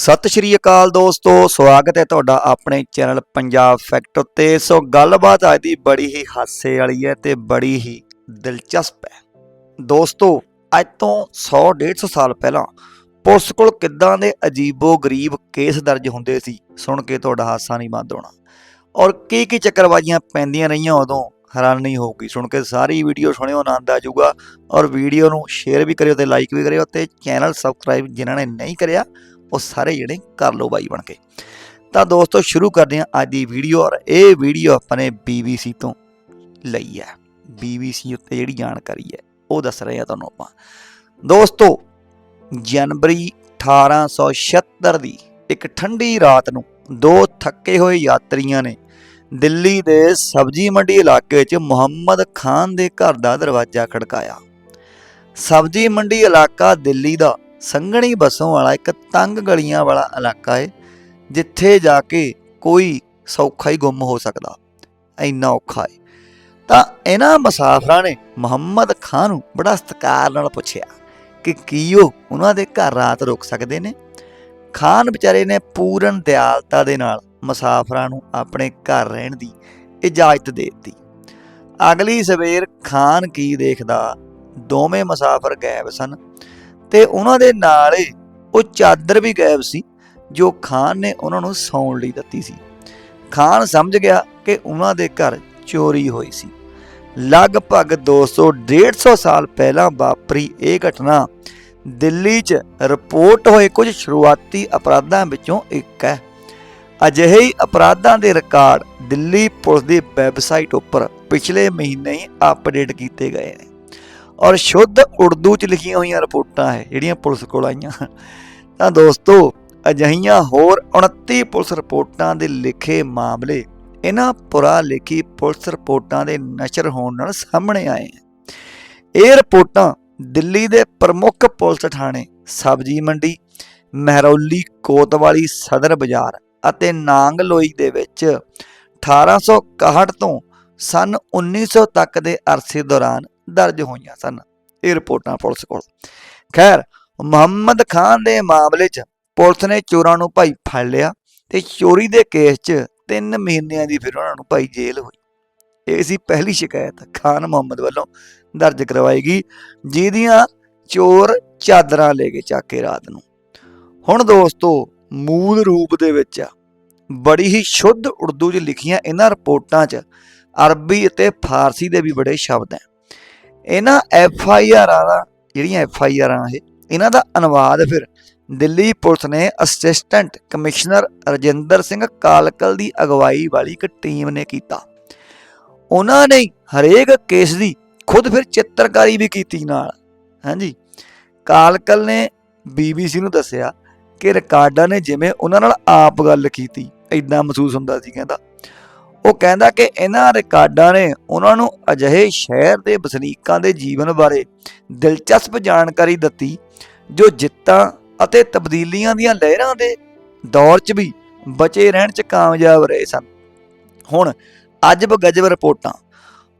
ਸਤਿ ਸ਼੍ਰੀ ਅਕਾਲ ਦੋਸਤੋ, ਸਵਾਗਤ ਹੈ ਤੁਹਾਡਾ ਆਪਣੇ ਚੈਨਲ ਪੰਜਾਬ ਫੈਕਟ ਉੱਤੇ। ਸੋ ਗੱਲਬਾਤ ਅੱਜ ਦੀ ਬੜੀ ਹੀ ਹਾਸੇ ਵਾਲੀ ਹੈ ਤੇ ਬੜੀ ਹੀ ਦਿਲਚਸਪ ਹੈ। ਦੋਸਤੋ, ਅੱਜ ਤੋਂ 100 150 ਸਾਲ ਪਹਿਲਾਂ ਪੁਲਿਸ ਕੋਲ ਕਿੱਦਾਂ ਦੇ ਅਜੀਬੋ ਗਰੀਬ ਕੇਸ ਦਰਜ ਹੁੰਦੇ ਸੀ, ਸੁਣ ਕੇ ਤੁਹਾਡਾ ਹਾਸਾ ਨਹੀਂ ਬੰਦ ਹੋਣਾ। ਔਰ ਕੀ ਕੀ ਚੱਕਰਬਾਜ਼ੀਆਂ ਪੈਂਦੀਆਂ ਰਹੀਆਂ ਉਦੋਂ, ਹੈਰਾਨੀ ਹੋਊਗੀ। ਸੁਣ ਕੇ ਸਾਰੀ ਵੀਡੀਓ ਸੁਣਿਓ, ਆਨੰਦ ਆ ਜਾਊਗਾ। ਔਰ ਵੀਡੀਓ ਨੂੰ ਸ਼ੇਅਰ ਵੀ ਕਰਿਓ ਤੇ ਲਾਈਕ ਵੀ ਕਰਿਓ ਤੇ ਚੈਨਲ ਸਬਸਕ੍ਰਾਈਬ ਜਿਨ੍ਹਾਂ ਨੇ ਨਹੀਂ ਕਰਿਆ ਉਹ ਸਾਰੇ ਜਿਹੜੇ ਕਰ ਲਓ ਬਾਈ ਬਣ ਕੇ। ਤਾਂ ਦੋਸਤੋ, ਸ਼ੁਰੂ ਕਰਦੇ ਹਾਂ ਅੱਜ ਦੀ ਵੀਡੀਓ ਔਰ ਇਹ ਵੀਡੀਓ ਆਪਾਂ ਨੇ BBC ਤੋਂ ਲਈ ਹੈ। BBC ਉੱਤੇ ਜਿਹੜੀ ਜਾਣਕਾਰੀ ਹੈ, ਉਹ ਦੱਸ ਰਹੇ ਆ ਤੁਹਾਨੂੰ ਆਪਾਂ। ਦੋਸਤੋ, ਜਨਵਰੀ 1876 ਦੀ ਇੱਕ ਠੰਡੀ ਰਾਤ ਨੂੰ ਦੋ ਥੱਕੇ ਹੋਏ ਯਾਤਰੀਆਂ ਨੇ ਦਿੱਲੀ ਦੇ ਸਬਜ਼ੀ ਮੰਡੀ ਇਲਾਕੇ 'ਚ ਮੁਹੰਮਦ ਖਾਨ ਦੇ ਘਰ ਦਾ ਦਰਵਾਜ਼ਾ ਖੜਕਾਇਆ। ਸਬਜ਼ੀ ਮੰਡੀ ਇਲਾਕਾ ਦਿੱਲੀ ਦਾ ਸੰਘਣੀ ਬਸੋਂ ਵਾਲਾ ਇੱਕ ਤੰਗ ਗਲੀਆਂ ਵਾਲਾ ਇਲਾਕਾ ਹੈ ਜਿੱਥੇ ਜਾ ਕੇ ਕੋਈ ਸੌਖਾ ਹੀ ਗੁੰਮ ਹੋ ਸਕਦਾ। ਇੰਨਾ ਔਖਾ ਹੈ ਤਾਂ ਇਹਨਾਂ ਮੁਸਾਫਰਾਂ ਨੇ ਮੁਹੰਮਦ ਖਾਨ ਨੂੰ ਬੜਾ ਸਤਿਕਾਰ ਨਾਲ ਪੁੱਛਿਆ ਕਿ ਕੀ ਉਹ ਉਹਨਾਂ ਦੇ ਘਰ ਰਾਤ ਰੁਕ ਸਕਦੇ ਨੇ? ਖਾਨ ਵਿਚਾਰੇ ਨੇ ਪੂਰਨ ਦਿਆਲਤਾ ਦੇ ਨਾਲ ਮੁਸਾਫਰਾਂ ਨੂੰ ਆਪਣੇ ਘਰ ਰਹਿਣ ਦੀ ਇਜਾਜ਼ਤ ਦੇ ਦਿੱਤੀ। ਅਗਲੀ ਸਵੇਰ ਖਾਨ ਕੀ ਦੇਖਦਾ? ਦੋਵੇਂ ਮੁਸਾਫਰ ਗਾਇਬ ਸਨ। ਤੇ ਉਹਨਾਂ ਦੇ ਨਾਲ ਉਹ ਚਾਦਰ ਵੀ ਗਾਇਬ ਸੀ, ਜੋ ਖਾਨ ਨੇ ਉਹਨਾਂ ਨੂੰ ਸੌਣ ਲਈ ਦਿੱਤੀ ਸੀ। ਖਾਨ ਸਮਝ ਗਿਆ ਕਿ ਉਹਨਾਂ ਦੇ ਘਰ ਚੋਰੀ ਹੋਈ ਸੀ। ਲਗਭਗ 200 150 ਸਾਲ ਪਹਿਲਾਂ ਵਾਪਰੀ ਇਹ ਘਟਨਾ। ਦਿੱਲੀ 'ਚ ਰਿਪੋਰਟ ਹੋਏ ਕੁਝ ਸ਼ੁਰੂਆਤੀ ਅਪਰਾਧਾਂ ਵਿੱਚੋਂ ਇੱਕ ਹੈ। ਅਜਿਹੇ ਹੀ ਅਪਰਾਧਾਂ ਦੇ ਰਿਕਾਰਡ ਦਿੱਲੀ ਪੁਲਿਸ ਦੀ ਵੈਬਸਾਈਟ ਉੱਪਰ ਪਿਛਲੇ ਮਹੀਨੇ ਹੀ ਅਪਡੇਟ ਕੀਤੇ ਗਏ ਨੇ। ਔਰ ਸ਼ੁੱਧ ਉਰਦੂ 'ਚ ਲਿਖੀਆਂ ਹੋਈਆਂ ਰਿਪੋਰਟਾਂ ਹੈ, ਜਿਹੜੀਆਂ ਪੁਲਿਸ ਕੋਲ ਆਈਆਂ। ਤਾਂ ਦੋਸਤੋ, ਅਜਿਹੀਆਂ ਹੋਰ 29 ਪੁਲਿਸ ਰਿਪੋਰਟਾਂ ਦੇ ਲਿਖੇ ਮਾਮਲੇ ਇਹਨਾਂ ਪੁਰਾ ਲਿਖੀ ਪੁਲਿਸ ਰਿਪੋਰਟਾਂ ਦੇ ਨਸ਼ਰ ਹੋਣ ਨਾਲ ਸਾਹਮਣੇ ਆਏ ਹੈ। ਇਹ ਰਿਪੋਰਟਾਂ ਦਿੱਲੀ ਦੇ ਪ੍ਰਮੁੱਖ ਪੁਲਿਸ ਥਾਣੇ ਸਬਜੀ ਮੰਡੀ, ਮਹਿਰੌਲੀ, ਕੋਤਵਾਲੀ ਸਦਰ ਬਾਜ਼ਾਰ ਅਤੇ ਨਾਂਗਲੋਈ ਦੇ ਵਿੱਚ 1861 ਤੋਂ ਸਨ 1900 ਤੱਕ ਦੇ ਅਰਸੇ ਦੌਰਾਨ ਦਰਜ ਹੋਈਆਂ ਸਨ ਇਹ ਰਿਪੋਰਟਾਂ ਪੁਲਿਸ ਕੋਲ। ਖੈਰ, ਮੁਹੰਮਦ ਖਾਨ ਦੇ ਮਾਮਲੇ 'ਚ ਪੁਲਿਸ ਨੇ ਚੋਰਾਂ ਨੂੰ ਭਾਈ ਫੜ ਲਿਆ ਤੇ ਚੋਰੀ ਦੇ ਕੇਸ 'ਚ 3 ਮਹੀਨਿਆਂ ਦੀ ਫਿਰ ਉਹਨਾਂ ਨੂੰ ਭਾਈ ਜੇਲ੍ਹ ਹੋਈ। ਇਹ ਸੀ ਪਹਿਲੀ ਸ਼ਿਕਾਇਤ ਖਾਨ ਮੁਹੰਮਦ ਵੱਲੋਂ ਦਰਜ ਕਰਵਾਈ ਗਈ, ਜਿਹਦੀਆਂ ਚੋਰ ਚਾਦਰਾਂ ਲੈ ਕੇ ਚੱਕ ਕੇ ਰਾਤ ਨੂੰ। ਹੁਣ ਦੋਸਤੋ, ਮੂਲ ਰੂਪ ਦੇ ਵਿੱਚ ਬੜੀ ਹੀ ਸ਼ੁੱਧ ਉਰਦੂ 'ਚ ਲਿਖੀਆਂ ਇਹਨਾਂ ਰਿਪੋਰਟਾਂ 'ਚ ਅਰਬੀ ਅਤੇ ਫਾਰਸੀ ਦੇ ਵੀ ਬੜੇ ਸ਼ਬਦ ਹੈ। ਇਹਨਾਂ ਐਫ ਆਈ ਆਰਾਂ ਦਾ, ਜਿਹੜੀਆਂ ਐਫ ਆਈ ਆਰਾਂ ਇਹ, ਇਹਨਾਂ ਦਾ ਅਨੁਵਾਦ ਫਿਰ ਦਿੱਲੀ ਪੁਲਿਸ ਨੇ ਅਸਿਸਟੈਂਟ ਕਮਿਸ਼ਨਰ ਰਜਿੰਦਰ ਸਿੰਘ ਕਾਲਕਲ ਦੀ ਅਗਵਾਈ ਵਾਲੀ ਇੱਕ ਟੀਮ ਨੇ ਕੀਤਾ। ਉਹਨਾਂ ਨੇ ਹਰੇਕ ਕੇਸ ਦੀ ਖੁਦ ਫਿਰ ਚਿੱਤਰਕਾਰੀ ਵੀ ਕੀਤੀ ਨਾਲ। ਹਾਂਜੀ। ਕਾਲਕਲ ਨੇ BBC ਨੂੰ ਦੱਸਿਆ ਕਿ ਰਿਕਾਰਡਾਂ ਨੇ ਜਿਵੇਂ ਉਹਨਾਂ ਨਾਲ ਆਪ ਗੱਲ ਕੀਤੀ ਇਦਾਂ ਮਹਿਸੂਸ ਹੁੰਦਾ ਸੀ ਕਹਿੰਦਾ। ਉਹ ਕਹਿੰਦਾ ਕਿ ਇਹਨਾਂ ਰਿਕਾਰਡਾਂ ਨੇ ਉਹਨਾਂ ਨੂੰ ਅਜਿਹੇ ਸ਼ਹਿਰ ਦੇ ਵਸਨੀਕਾਂ ਦੇ ਜੀਵਨ ਬਾਰੇ ਦਿਲਚਸਪ ਜਾਣਕਾਰੀ ਦਿੱਤੀ, ਜੋ ਜਿੱਤਾਂ ਅਤੇ ਤਬਦੀਲੀਆਂ ਦੀਆਂ ਲਹਿਰਾਂ ਦੇ ਦੌਰ 'ਚ ਵੀ ਬਚੇ ਰਹਿਣ 'ਚ ਕਾਮਯਾਬ ਰਹੇ ਸਨ। ਹੁਣ ਅਜਬ ਗਜਬ ਰਿਪੋਰਟਾਂ,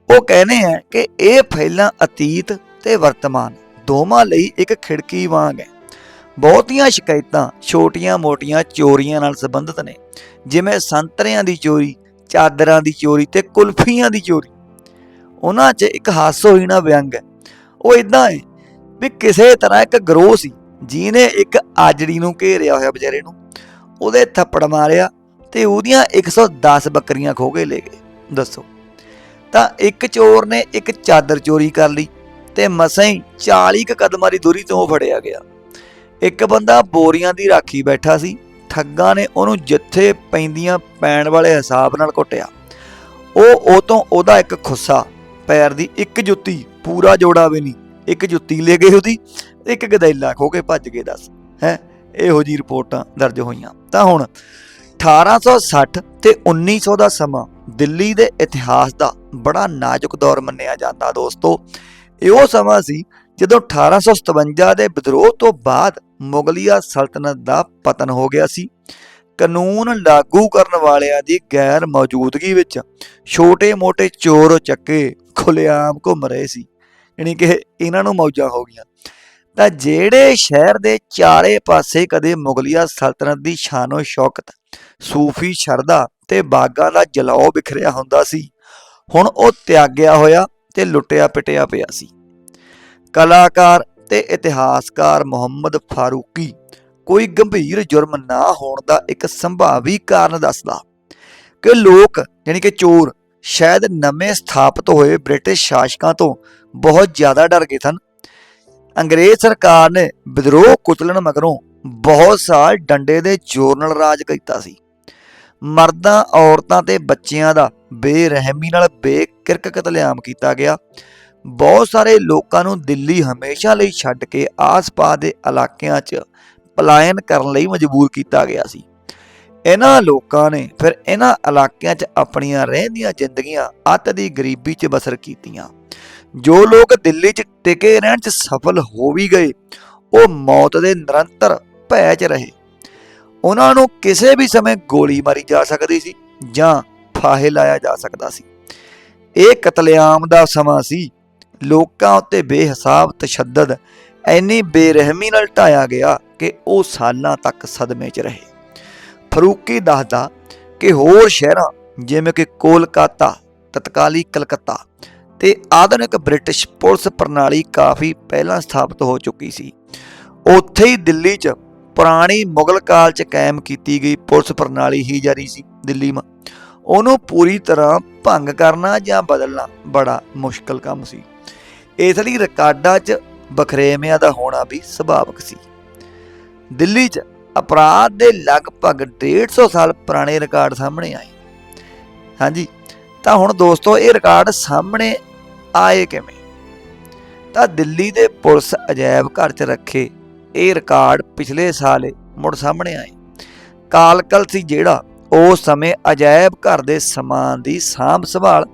ਉਹ ਕਹਿੰਦੇ ਆ ਕਿ ਇਹ ਫੈਲਾਂ ਅਤੀਤ ਤੇ ਵਰਤਮਾਨ, ਦੋਵਾਂ ਲਈ ਇੱਕ ਖਿੜਕੀ ਵਾਂਗ ਹੈ। ਬਹੁਤੀਆਂ ਸ਼ਿਕਾਇਤਾਂ ਛੋਟੀਆਂ-ਮੋਟੀਆਂ ਚੋਰੀਆਂ ਨਾਲ ਸੰਬੰਧਿਤ ਨੇ, ਜਿਵੇਂ ਸੰਤਰਿਆਂ ਦੀ ਚੋਰੀ ਚਾਦਰਾਂ ਦੀ ਚੋਰੀ ਤੇ ਕੁਲਫੀਆਂ ਦੀ ਚੋਰੀ। ਉਹਨਾਂ 'ਚ ਇੱਕ ਹਾਸੋਹੀਣਾ ਵਿਅੰਗ ਹੈ। ਉਹ ਇਦਾਂ ਹੈ ਵੀ ਕਿਸੇ ਤਰ੍ਹਾਂ ਇੱਕ ਗਰੋਹ ਸੀ, ਜਿਹਨੇ ਇੱਕ ਆਜੜੀ ਨੂੰ ਘੇਰਿਆ ਹੋਇਆ ਵਿਚਾਰੇ ਨੂੰ। ਉਹਦੇ ਥੱਪੜ ਮਾਰਿਆ ਤੇ ਉਹਦੀਆਂ 110 ਬੱਕਰੀਆਂ ਖੋਹ ਕੇ ਲੈ ਗਏ। ਦੱਸੋ। ਤਾਂ ਇੱਕ ਚੋਰ ਨੇ ਇੱਕ ਚਾਦਰ ਚੋਰੀ ਕਰ ਲਈ ਤੇ ਮਸਾਂ ਹੀ 40 ਕੁ ਕਦਮਾਂ ਦੀ ਦੂਰੀ ਤੋਂ ਫੜਿਆ ਗਿਆ। ਇੱਕ ਬੰਦਾ ਬੋਰੀਆਂ ਦੀ ਰਾਖੀ ਬੈਠਾ ਸੀ ਠੱਗਾਂ ਨੇ ਉਹਨੂੰ ਜਿੱਥੇ ਪੈਂਦੀਆਂ ਪੈਣ ਵਾਲੇ ਹਿਸਾਬ ਨਾਲ ਕੁੱਟਿਆ। ਉਹ ਉਹ ਤੋਂ ਉਹਦਾ ਇੱਕ ਖੁੱਸਾ, ਪੈਰ ਦੀ ਇੱਕ ਜੁੱਤੀ, ਪੂਰਾ ਜੋੜਾ ਵੀ ਨਹੀਂ, ਇੱਕ ਜੁੱਤੀ ਲੈ ਗਏ ਉਹਦੀ, ਇੱਕ ਗਦੈਲਾ ਖੋ ਕੇ ਭੱਜ ਗਏ ਦੱਸ, ਹੈ, ਇਹੋ ਜੀ ਰਿਪੋਰਟਾਂ ਦਰਜ ਹੋਈਆਂ। ਤਾਂ ਹੁਣ 1860 ਤੇ 1900 ਦਾ ਸਮਾਂ ਦਿੱਲੀ ਦੇ ਇਤਿਹਾਸ ਦਾ ਬੜਾ ਨਾਜ਼ੁਕ ਦੌਰ ਮੰਨਿਆ ਜਾਂਦਾ ਦੋਸਤੋ। ਇਹ ਉਹ ਸਮਾਂ ਸੀ ਜਦੋਂ 1857 ਦੇ ਵਿਦਰੋਹ ਤੋਂ ਬਾਅਦ ਮੁਗਲੀਆ ਸਲਤਨਤ ਦਾ ਪਤਨ ਹੋ ਗਿਆ ਸੀ, ਕਾਨੂੰਨ ਲਾਗੂ ਕਰਨ ਵਾਲਿਆਂ ਦੀ ਗੈਰ ਮੌਜੂਦਗੀ ਵਿੱਚ ਛੋਟੇ-ਮੋਟੇ ਚੋਰ ਚੱਕੇ ਖੁੱਲੇਆਮ ਘੁੰਮ ਰਹੇ ਸੀ, ਯਾਨੀ ਕਿ ਇਹਨਾਂ ਨੂੰ ਮੌਜਾਂ ਹੋ ਗਈਆਂ। ਤਾਂ ਜਿਹੜੇ ਸ਼ਹਿਰ ਦੇ ਚਾਰੇ ਪਾਸੇ ਕਦੇ ਮੁਗਲੀਆ ਸਲਤਨਤ ਦੀ ਸ਼ਾਨੋ ਸ਼ੌਕਤ, ਸੂਫੀ ਸ਼ਰਧਾ ਤੇ ਬਾਗਾਂ ਦਾ ਜਲਾਓ ਬਿਖਰਿਆ ਹੁੰਦਾ ਸੀ, ਹੁਣ ਉਹ ਤਿਆਗਿਆ ਹੋਇਆ ਤੇ ਲੁੱਟਿਆ ਪਿਟਿਆ ਪਿਆ ਸੀ। ਕਲਾਕਾਰ ਤੇ ਇਤਿਹਾਸਕਾਰ ਮੁਹੰਮਦ ਫਾਰੂਕੀ। ਕੋਈ ਗੰਭੀਰ ਜੁਰਮ ਨਾ ਹੋਣ ਦਾ ਇੱਕ ਸੰਭਾਵੀ ਕਾਰਨ ਦੱਸਦਾ ਕਿ ਲੋਕ ਯਾਨੀ ਕਿ ਚੋਰ, ਸ਼ਾਇਦ ਨਵੇਂ ਸਥਾਪਿਤ ਹੋਏ ਬ੍ਰਿਟਿਸ਼ ਸ਼ਾਸਕਾਂ ਤੋਂ ਬਹੁਤ ਜ਼ਿਆਦਾ ਡਰ ਗਏ ਸਨ। ਅੰਗਰੇਜ਼ ਸਰਕਾਰ ਨੇ ਵਿਦਰੋਹ ਕੁਚਲਣ ਮਗਰੋਂ ਬਹੁਤ ਸਾਲ ਡੰਡੇ ਦੇ ਜ਼ੋਰ ਨਾਲ ਰਾਜ ਕੀਤਾ ਸੀ। ਮਰਦਾਂ, ਔਰਤਾਂ ਤੇ ਬੱਚਿਆਂ ਦਾ ਬੇਰਹਿਮੀ ਨਾਲ ਬੇਕਿਰਕ ਕਤਲੇਆਮ ਕੀਤਾ ਗਿਆ। ਬਹੁਤ ਸਾਰੇ ਲੋਕਾਂ ਨੂੰ ਦਿੱਲੀ ਹਮੇਸ਼ਾ ਲਈ ਛੱਡ ਕੇ ਆਸ-ਪਾਸ ਦੇ ਇਲਾਕਿਆਂ 'ਚ ਪਲਾਇਨ ਕਰਨ ਲਈ ਮਜਬੂਰ ਕੀਤਾ ਗਿਆ ਸੀ। ਇਹਨਾਂ ਲੋਕਾਂ ਨੇ ਫਿਰ ਇਹਨਾਂ ਇਲਾਕਿਆਂ 'ਚ ਆਪਣੀਆਂ ਰਹਿੰਦੀਆਂ ਜ਼ਿੰਦਗੀਆਂ ਅੱਤ ਦੀ ਗਰੀਬੀ 'ਚ ਬਸਰ ਕੀਤੀਆਂ। ਜੋ ਲੋਕ ਦਿੱਲੀ 'ਚ ਟਿਕੇ ਰਹਿਣ 'ਚ ਸਫਲ ਹੋ ਵੀ ਗਏ, ਉਹ ਮੌਤ ਦੇ ਨਿਰੰਤਰ ਭੈ 'ਚ ਰਹੇ। ਉਹਨਾਂ ਨੂੰ ਕਿਸੇ ਵੀ ਸਮੇਂ ਗੋਲੀ ਮਾਰੀ ਜਾ ਸਕਦੀ ਸੀ ਜਾਂ ਫਾਹੇ ਲਾਇਆ ਜਾ ਸਕਦਾ ਸੀ। ਇਹ ਕਤਲੇਆਮ ਦਾ ਸਮਾਂ ਸੀ ਲੋਕਾਂ ਉੱਤੇ ਬੇਹਿਸਾਬ, ਤਸ਼ੱਦਦ ਐਨੀ ਬੇਰਹਿਮੀ ਨਾਲ ਢਾਇਆ ਗਿਆ ਕਿ ਉਹ ਸਾਲਾਂ ਤੱਕ ਸਦਮੇ 'ਚ ਰਹੇ। ਫਰੂਕੀ ਦੱਸਦਾ ਕਿ ਹੋਰ ਸ਼ਹਿਰਾਂ ਜਿਵੇਂ ਕਿ ਕੋਲਕਾਤਾ, ਤਤਕਾਲੀ ਕਲਕੱਤਾ ਤੇ ਆਧੁਨਿਕ ਬ੍ਰਿਟਿਸ਼ ਪੁਲਿਸ ਪ੍ਰਣਾਲੀ ਕਾਫੀ ਪਹਿਲਾਂ ਸਥਾਪਿਤ ਹੋ ਚੁੱਕੀ ਸੀ। ਉੱਥੇ ਹੀ ਦਿੱਲੀ 'ਚ ਪੁਰਾਣੀ ਮੁਗਲ ਕਾਲ 'ਚ ਕਾਇਮ ਕੀਤੀ ਗਈ ਪੁਲਿਸ ਪ੍ਰਣਾਲੀ ਹੀ ਜਾਰੀ ਸੀ ਦਿੱਲੀ 'ਮ ਉਹਨੂੰ ਪੂਰੀ ਤਰ੍ਹਾਂ ਭੰਗ ਕਰਨਾ ਜਾਂ ਬਦਲਣਾ ਬੜਾ ਮੁਸ਼ਕਲ ਕੰਮ ਸੀ। ਇਸ ਲਈ ਰਿਕਾਰਡਾਂ 'ਚ ਬਖਰੇਵਿਆਂ ਦਾ ਹੋਣਾ ਵੀ ਸੁਭਾਵਿਕ ਸੀ। ਦਿੱਲੀ 'ਚ ਅਪਰਾਧ ਦੇ ਲਗਭਗ 150 ਸਾਲ ਪੁਰਾਣੇ ਰਿਕਾਰਡ ਸਾਹਮਣੇ ਆਏ। ਹਾਂਜੀ, ਤਾਂ ਹੁਣ ਦੋਸਤੋ, ਇਹ ਰਿਕਾਰਡ ਸਾਹਮਣੇ ਆਏ ਕਿਵੇਂ? ਤਾਂ ਦਿੱਲੀ ਦੇ ਪੁਲਿਸ ਅਜਾਇਬ ਘਰ 'ਚ ਰੱਖੇ ਇਹ ਰਿਕਾਰਡ ਪਿਛਲੇ ਸਾਲ ਮੁੜ ਸਾਹਮਣੇ ਆਏ। ਕਾਲਕਲ ਸੀ ਜਿਹੜਾ ਉਸ ਸਮੇਂ ਅਜਾਇਬ ਘਰ ਦੇ ਸਮਾਨ ਦੀ ਸਾਂਭ ਸੰਭਾਲ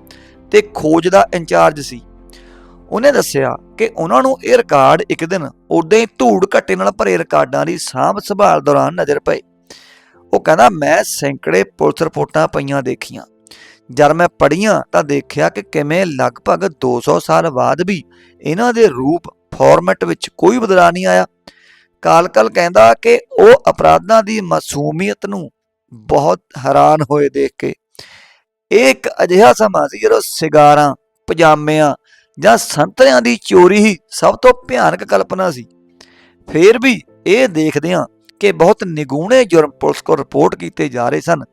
ਤੇ ਖੋਜ ਦਾ ਇੰਚਾਰਜ ਸੀ। ਉਹਨੇ ਦੱਸਿਆ ਕਿ ਉਹਨਾਂ ਨੂੰ ਇਹ ਰਿਕਾਰਡ ਇੱਕ ਦਿਨ ਉਦਾਂ ਹੀ ਧੂੜ ਘੱਟੇ ਨਾਲ ਭਰੇ ਰਿਕਾਰਡਾਂ ਦੀ ਸਾਂਭ ਸੰਭਾਲ ਦੌਰਾਨ ਨਜ਼ਰ ਪਏ ਉਹ ਕਹਿੰਦਾ, ਮੈਂ ਸੈਂਕੜੇ ਪੁਲਿਸ ਰਿਪੋਰਟਾਂ ਪਈਆਂ ਦੇਖੀਆਂ। ਜਦ ਮੈਂ ਪੜ੍ਹੀਆਂ ਤਾਂ ਦੇਖਿਆ ਕਿ ਕਿਵੇਂ ਲਗਭਗ 200 ਸਾਲ ਬਾਅਦ ਵੀ ਇਹਨਾਂ ਦੇ ਰੂਪ ਫਾਰਮੈਟ ਵਿੱਚ ਕੋਈ ਬਦਲਾਅ ਨਹੀਂ ਆਇਆ। ਕਾਲਕਲ ਕਹਿੰਦਾ ਕਿ ਉਹ ਅਪਰਾਧਾਂ ਦੀ ਮਾਸੂਮੀਅਤ ਨੂੰ ਬਹੁਤ ਹੈਰਾਨ ਹੋਏ ਦੇਖ ਕੇ। ਇਹ ਇੱਕ ਅਜਿਹਾ ਸਮਾਂ ਸੀ ਜਦੋਂ ਸਿਗਾਰਾਂ, ਪਜਾਮਿਆਂ ਜਾਂ ਸੰਤਰਿਆਂ ਦੀ ਚੋਰੀ ਹੀ ਸਭ ਤੋਂ ਭਿਆਨਕ ਕਲਪਨਾ ਸੀ। ਫੇਰ ਵੀ ਇਹ ਦੇਖਦਿਆਂ ਕਿ ਬਹੁਤ ਨਿਗੂਣੇ ਜੁਰਮ ਪੁਲਿਸ ਕੋਲ ਰਿਪੋਰਟ ਕੀਤੇ ਜਾ ਰਹੇ ਸਨ,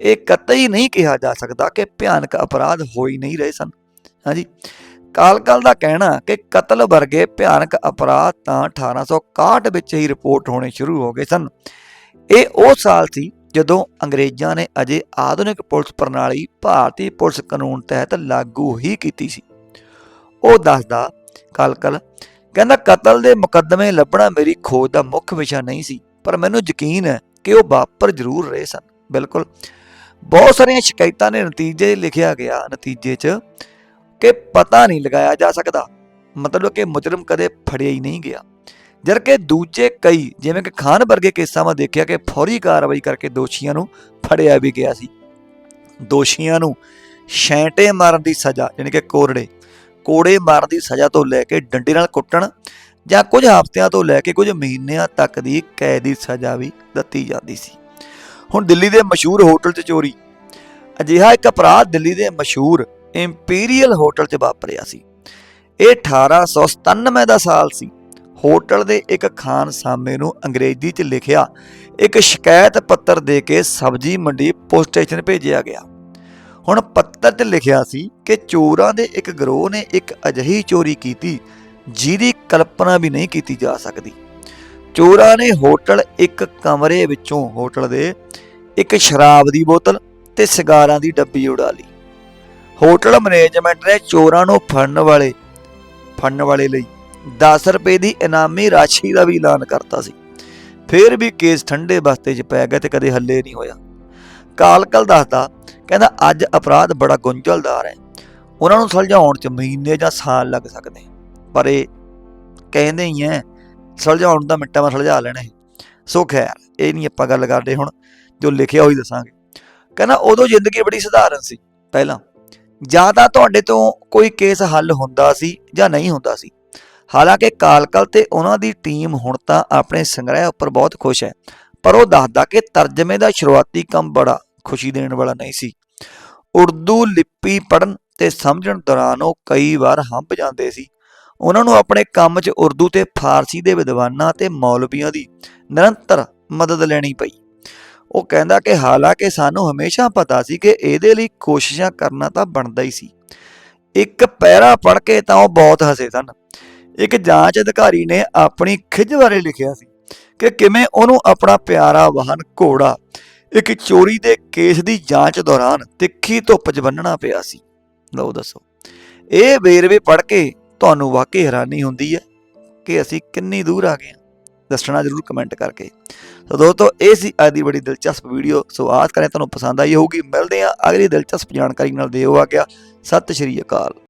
ਇਹ ਕਤਈ ਨਹੀਂ ਕਿਹਾ ਜਾ ਸਕਦਾ ਕਿ ਭਿਆਨਕ ਅਪਰਾਧ ਹੋ ਹੀ ਨਹੀਂ ਰਹੇ ਸਨ। ਹਾਂਜੀ, ਕਾਲਕਲ ਦਾ ਕਹਿਣਾ ਕਿ ਕਤਲ ਵਰਗੇ ਭਿਆਨਕ ਅਪਰਾਧ ਤਾਂ 1861 ਵਿੱਚ ਹੀ ਰਿਪੋਰਟ ਹੋਣੇ ਸ਼ੁਰੂ ਹੋ ਗਏ ਸਨ। ਇਹ ਉਹ ਸਾਲ ਸੀ ਜਦੋਂ ਅੰਗਰੇਜ਼ਾਂ ਨੇ ਅਜੇ ਆਧੁਨਿਕ ਪੁਲਿਸ ਪ੍ਰਣਾਲੀ ਭਾਰਤੀ ਪੁਲਿਸ ਕਾਨੂੰਨ ਤਹਿਤ ਲਾਗੂ ਹੀ ਕੀਤੀ ਸੀ। ਉਹ ਦੱਸਦਾ ਕਲਕਲ ਕਹਿੰਦਾ, ਕਤਲ ਦੇ ਮੁਕੱਦਮੇ ਲੱਭਣਾ ਮੇਰੀ ਖੋਜ ਦਾ ਮੁੱਖ ਵਿਸ਼ਾ ਨਹੀਂ ਸੀ, ਪਰ ਮੈਨੂੰ ਯਕੀਨ ਹੈ ਕਿ ਉਹ ਵਾਪਰ ਜ਼ਰੂਰ ਰਹੇ ਸਨ। ਬਿਲਕੁਲ। ਬਹੁਤ ਸਾਰੀਆਂ ਸ਼ਿਕਾਇਤਾਂ ਦੇ ਨਤੀਜੇ ਲਿਖਿਆ ਗਿਆ, ਨਤੀਜੇ 'ਚ ਕਿ ਪਤਾ ਨਹੀਂ ਲਗਾਇਆ ਜਾ ਸਕਦਾ। ਮਤਲਬ ਕਿ ਮੁਜਰਮ ਕਦੇ ਫੜਿਆ ਹੀ ਨਹੀਂ ਗਿਆ। ਜਦਕਿ ਦੂਜੇ ਕਈ, ਜਿਵੇਂ ਕਿ ਖਾਨ ਵਰਗੇ ਕੇਸਾਂ 'ਮਾ ਦੇਖਿਆ ਕਿ ਫੌਰੀ ਕਾਰਵਾਈ ਕਰਕੇ ਦੋਸ਼ੀਆਂ ਨੂੰ ਫੜਿਆ ਵੀ ਗਿਆ ਸੀ। ਦੋਸ਼ੀਆਂ ਨੂੰ ਛੈਂਟੇ ਮਾਰਨ ਦੀ ਸਜ਼ਾ ਯਾਨੀ ਕਿ ਕੋਰੜੇ ਕੋੜੇ ਮਾਰਨ ਦੀ ਸਜ਼ਾ ਤੋਂ ਲੈ ਕੇ ਡੰਡੇ ਨਾਲ ਕੁੱਟਣ ਜਾਂ ਕੁਝ ਹਫ਼ਤਿਆਂ ਤੋਂ ਲੈ ਕੇ ਕੁਝ ਮਹੀਨਿਆਂ ਤੱਕ ਦੀ ਕੈਦ ਦੀ ਸਜ਼ਾ ਵੀ ਦਿੱਤੀ ਜਾਂਦੀ ਸੀ। ਹੁਣ ਦਿੱਲੀ ਦੇ ਮਸ਼ਹੂਰ ਹੋਟਲ 'ਚ ਚੋਰੀ। ਅਜਿਹਾ ਇੱਕ ਅਪਰਾਧ ਦਿੱਲੀ ਦੇ ਮਸ਼ਹੂਰ ਇੰਪੀਰੀਅਲ ਹੋਟਲ 'ਚ ਵਾਪਰਿਆ ਸੀ। ਇਹ 1897 ਦਾ ਸਾਲ ਸੀ। ਹੋਟਲ ਦੇ ਇੱਕ ਖਾਨ ਖਾਨਸਾਮੇ ਨੂੰ ਅੰਗਰੇਜ਼ੀ 'ਚ ਲਿਖਿਆ, ਇੱਕ ਸ਼ਿਕਾਇਤ ਪੱਤਰ ਦੇ ਕੇ ਸਬਜ਼ੀ ਮੰਡੀ ਪੋਸਟ ਸਟੇਸ਼ਨ ਭੇਜਿਆ ਗਿਆ। ਹੁਣ ਪੱਤਰ 'ਚ ਲਿਖਿਆ ਸੀ ਕਿ ਚੋਰਾਂ ਦੇ ਇੱਕ ਗਰੋਹ ਨੇ ਇੱਕ ਅਜਿਹੀ ਚੋਰੀ ਕੀਤੀ ਜਿਹਦੀ ਕਲਪਨਾ ਵੀ ਨਹੀਂ ਕੀਤੀ ਜਾ ਸਕਦੀ। ਚੋਰਾਂ ਨੇ ਹੋਟਲ ਇੱਕ ਕਮਰੇ ਵਿੱਚੋਂ, ਹੋਟਲ ਦੇ ਇੱਕ ਸ਼ਰਾਬ ਦੀ ਬੋਤਲ ਤੇ ਸਿਗਾਰਾਂ ਦੀ ਡੱਬੀ ਉਡਾ ਲਈ। ਹੋਟਲ ਮੈਨੇਜਮੈਂਟ ਨੇ ਚੋਰਾਂ ਨੂੰ ਫੜਨ ਵਾਲੇ ਫੜਨ ਵਾਲੇ ਲਈ 10 ਰੁਪਏ ਦੀ ਇਨਾਮੀ ਰਾਸ਼ੀ ਦਾ ਵੀ ਐਲਾਨ ਕਰਤਾ ਸੀ। ਫਿਰ ਵੀ ਕੇਸ ਠੰਡੇ ਬਸਤੇ 'ਚ ਪੈ ਗਿਆ ਤੇ ਕਦੇ ਹੱਲੇ ਨਹੀਂ ਹੋਇਆ। ਕਾਲਕਲ ਦੱਸਦਾ ਕਹਿੰਦਾ, ਅੱਜ ਅਪਰਾਧ ਬੜਾ ਗੁੰਝਲਦਾਰ ਹੈ। ਉਹਨਾਂ ਨੂੰ ਸੁਲਝਾਉਣ 'ਚ ਮਹੀਨੇ ਜਾਂ ਸਾਲ ਲੱਗ ਸਕਦੇ। ਪਰ ਇਹ ਕਹਿੰਦੇ ਹੀ ਐ, ਸੁਲਝਾਉਣ ਦਾ ਮਿੰਟਾਂ ਵਿੱਚ ਸੁਲਝਾ ਲੈਣਾ। ਹੈ ਸੋ ਖੈਰ, ਇਹ ਨਹੀਂ ਆਪਾਂ ਗੱਲ ਕਰਦੇ ਹੁਣ, ਜੋ ਲਿਖਿਆ ਹੋਈ ਦੱਸਾਂਗੇ। ਕਹਿੰਦਾ, ਉਦੋਂ ਜ਼ਿੰਦਗੀ ਬੜੀ ਸਧਾਰਨ ਸੀ, ਪਹਿਲਾਂ। ਜਾਂ ਤਾਂ ਤੁਹਾਡੇ ਤੋਂ ਕੋਈ ਕੇਸ ਹੱਲ ਹੁੰਦਾ ਸੀ ਜਾਂ ਨਹੀਂ ਹੁੰਦਾ ਸੀ। ਹਾਲਾਂਕਿ ਕਾਲਕਲ ਤੇ ਉਹਨਾਂ ਦੀ ਟੀਮ ਹੁਣ ਤਾਂ ਆਪਣੇ ਸੰਗ੍ਰਹਿ ਉੱਪਰ ਬਹੁਤ ਖੁਸ਼ ਹੈ। ਪਰ ਉਹ ਦੱਸਦਾ ਕਿ ਤਰਜਮੇ ਦਾ ਸ਼ੁਰੂਆਤੀ ਕੰਮ ਬੜਾ ਖੁਸ਼ੀ ਦੇਣ ਵਾਲਾ ਨਹੀਂ ਸੀ। ਉਰਦੂ ਲਿਪੀ ਪੜ੍ਹਨ ਤੇ ਸਮਝਣ ਦੌਰਾਨ ਉਹ ਕਈ ਵਾਰ ਹੰਭ ਜਾਂਦੇ ਸੀ। ਉਹਨਾਂ ਨੂੰ ਆਪਣੇ ਕੰਮ 'ਚ ਉਰਦੂ ਤੇ ਫਾਰਸੀ ਦੇ ਵਿਦਵਾਨਾਂ ਤੇ ਮੌਲਵੀਆਂ ਦੀ ਨਿਰੰਤਰ ਮਦਦ ਲੈਣੀ ਪਈ। ਉਹ ਕਹਿੰਦਾ ਕਿ ਹਾਲਾਂਕਿ ਸਾਨੂੰ ਹਮੇਸ਼ਾ ਪਤਾ ਸੀ ਕਿ ਇਹਦੇ ਲਈ ਕੋਸ਼ਿਸ਼ਾਂ ਕਰਨਾ ਤਾਂ ਬਣਦਾ ਹੀ ਸੀ। ਇੱਕ ਪੈਰਾ ਪੜ੍ਹ ਕੇ ਤਾਂ ਉਹ ਬਹੁਤ ਹਸੇ ਸਨ। ਇੱਕ ਜਾਂਚ ਅਧਿਕਾਰੀ ਨੇ ਆਪਣੀ ਖਿੱਚ ਬਾਰੇ ਲਿਖਿਆ ਸੀ ਕਿ ਕਿਵੇਂ ਉਹਨੂੰ ਆਪਣਾ ਪਿਆਰਾ ਵਾਹਨ ਘੋੜਾ ਇੱਕ ਚੋਰੀ ਦੇ ਕੇਸ ਦੀ ਜਾਂਚ ਦੌਰਾਨ ਤਿੱਖੀ ਧੁੱਪ 'ਚ ਬੰਨਣਾ ਪਿਆ ਸੀ। ਲਓ ਦੱਸੋ। ਇਹ ਵੇਰਵੇ ਪੜ੍ਹ ਕੇ ਤੁਹਾਨੂੰ ਵਾਕਈ ਹੈਰਾਨੀ ਹੁੰਦੀ ਹੈ ਕਿ ਅਸੀਂ ਕਿੰਨੀ ਦੂਰ ਆ ਗਏ ਹਾਂ। ਦੱਸਣਾ ਜ਼ਰੂਰ ਕਮੈਂਟ ਕਰਕੇ। ਸੋ ਦੋਸਤੋ, ਇਹ ਸੀ ਅੱਜ ਦੀ ਬੜੀ ਦਿਲਚਸਪ ਵੀਡੀਓ ਸੋ ਆਸ ਕਰੇ ਤੁਹਾਨੂੰ ਪਸੰਦ ਆਈ ਹੋਊਗੀ। ਮਿਲਦੇ ਹਾਂ ਅਗਲੀ ਦਿਲਚਸਪ ਜਾਣਕਾਰੀ ਨਾਲ। ਦਿਓ ਆ ਗਿਆ। ਸਤਿ ਸ਼੍ਰੀ ਅਕਾਲ।